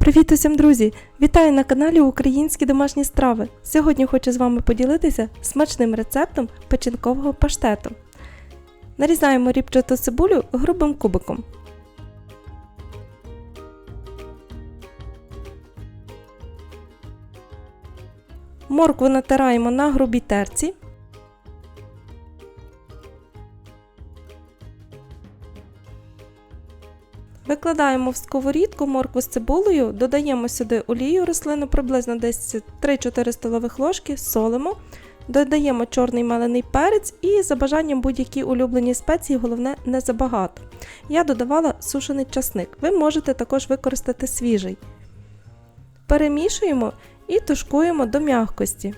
Привіт усім, друзі! Вітаю на каналі Українські домашні страви. Сьогодні хочу з вами поділитися смачним рецептом печінкового паштету. Нарізаємо рібчату цибулю грубим кубиком. Моркву натираємо на грубій терці. Викладаємо в сковорідку моркву з цибулею, додаємо сюди олію рослину приблизно десь 3-4 столових ложки, солимо, додаємо чорний мелений перець і за бажанням будь-які улюблені спеції, головне не забагато. Я додавала сушений часник. Ви можете також використати свіжий. Перемішуємо і тушкуємо до м'якості.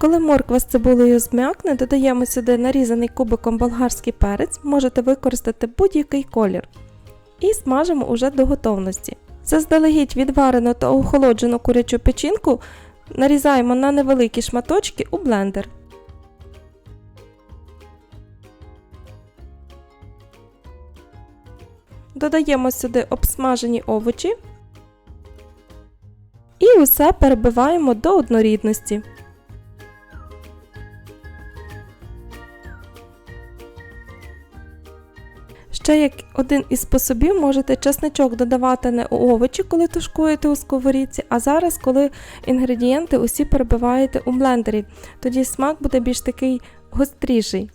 Коли морква з цибулею зм'якне, додаємо сюди нарізаний кубиком болгарський перець, можете використати будь-який колір. І смажимо уже до готовності. Заздалегідь відварену та охолоджену курячу печінку нарізаємо на невеликі шматочки у блендер. Додаємо сюди обсмажені овочі і усе перебиваємо до однорідності. Ще як один із способів можете чесничок додавати не у овочі, коли тушкуєте у сковорідці, а зараз, коли інгредієнти усі перебиваєте у блендері. Тоді смак буде більш такий гостріший.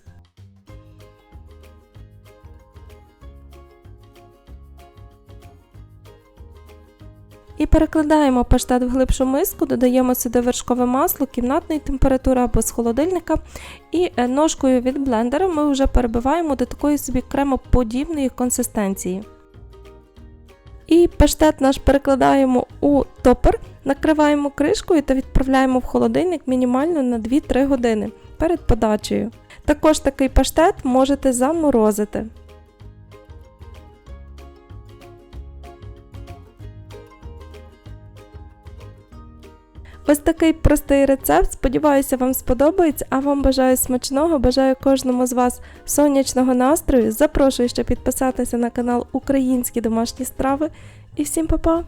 І перекладаємо паштет в глибшу миску, додаємо сюди вершкове масло кімнатної температури або з холодильника. І е, ножкою від блендера ми вже перебиваємо до такої собі кремоподібної консистенції. І паштет наш перекладаємо у топер, накриваємо кришкою та відправляємо в холодильник мінімально на 2-3 години перед подачею. Також такий паштет можете заморозити. Ось такий простий рецепт. Сподіваюся, вам сподобається. А вам бажаю смачного, бажаю кожному з вас сонячного настрою. Запрошую ще підписатися на канал Українські домашні страви. І всім па-па!